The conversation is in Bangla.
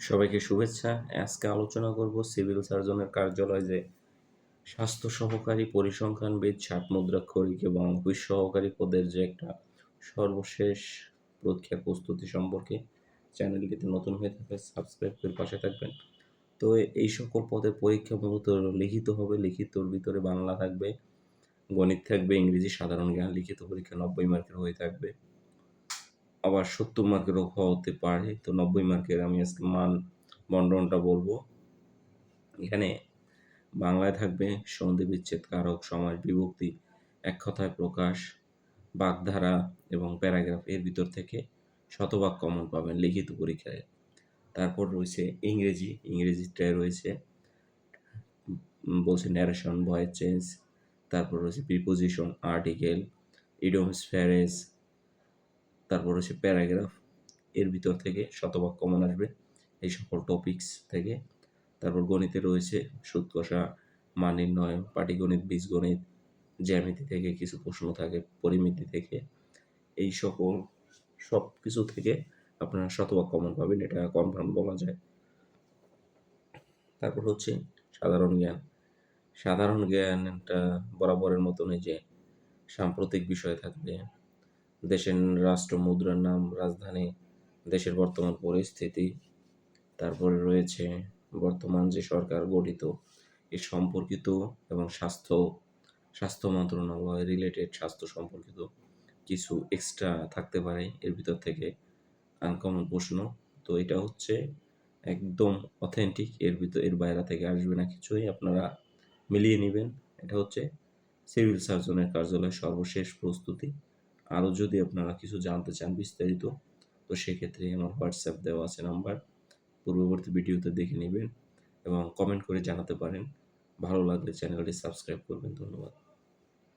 সবাইকে শুভেচ্ছা। আজকে আলোচনা করব সিভিল সার্জনের কার্যালয় যে স্বাস্থ্য সহকারী পরিসংখ্যানবিদ ষাট মুদ্রাক্ষরিক এবং অফিস সহকারী পদের যে একটা সর্বশেষ পরীক্ষার প্রস্তুতি সম্পর্কে চ্যানেলটিতে নতুন হয়ে থাকলে সাবস্ক্রাইব করে পাশে থাকবেন। তো এই সকল পদের পরীক্ষা মূলত লিখিত হবে, লিখিতর ভিতরে বাংলা থাকবে, গণিত থাকবে, ইংরেজি সাধারণ জ্ঞান, লিখিত পরীক্ষা নব্বই মার্কের হয়ে থাকবে। আবার সত্তর মার্কেরও হতে পারে। তো নব্বই মার্কের আমি আজকে মান বন্টনটা বলব। এখানে বাংলায় থাকবে সন্ধি বিচ্ছেদ কারক, সমাজ বিভক্তি, এক কথায় প্রকাশ, বাগধারা এবং প্যারাগ্রাফ। এর ভিতর থেকে শতভাগ কমন পাবেন লিখিত পরীক্ষায়। তারপর রয়েছে ইংরেজি। ইংরেজিটায় রয়েছে বলছে ন্যারেশন ভয়েস চেঞ্জ তারপর রয়েছে প্রিপোজিশন আর্টিকেল ইডোমস ফ্যারেস তারপর হচ্ছে প্যারাগ্রাফ, এর ভিতর থেকে শতভাগ কমন আসবে। এই সকল টপিকস থেকে। তারপর গণিতে রয়েছে সুদ কষা মান নির্ণয়, পাটিগণিত, বীজগণিত, জ্যামিতি থেকে কিছু প্রশ্ন থাকে, পরিমিতি থেকে। এই সকল সব কিছু থেকে আপনারা শতভাগ কমন পাবেন, এটা কনফার্ম বলা যায়। তারপর হচ্ছে সাধারণ জ্ঞান। সাধারণ জ্ঞানটা বরাবরের মতনই যে সাম্প্রতিক বিষয় থাকবে দেশের রাষ্ট্র, মুদ্রার নাম, রাজধানী, দেশের বর্তমান পরিস্থিতি, তারপরে রয়েছে বর্তমান যে সরকার গঠিত, এ সম্পর্কিত এবং স্বাস্থ্য স্বাস্থ্য মন্ত্রণালয় রিলেটেড স্বাস্থ্য সম্পর্কিত কিছু এক্সট্রা থাকতে পারে এর ভিতর থেকে আনকমন প্রশ্ন। তো এটা হচ্ছে একদম অথেন্টিক এর ভিতর, এর বাইরে থেকে আসবে না কিছুই, আপনারা মিলিয়ে নেবেন। এটা হচ্ছে সিভিল সার্জনের কার্যালয় সর্বশেষ প্রস্তুতি। আরও যদি আপনারা কিছু জানতে চান বিস্তারিত, তো সেক্ষেত্রে আমার হোয়াটসঅ্যাপ দেওয়া আছে নাম্বার। পূর্ববর্তী ভিডিওতে দেখে নেবেন এবং কমেন্ট করে জানাতে পারেন। ভালো লাগলে চ্যানেলটি সাবস্ক্রাইব করবেন। ধন্যবাদ।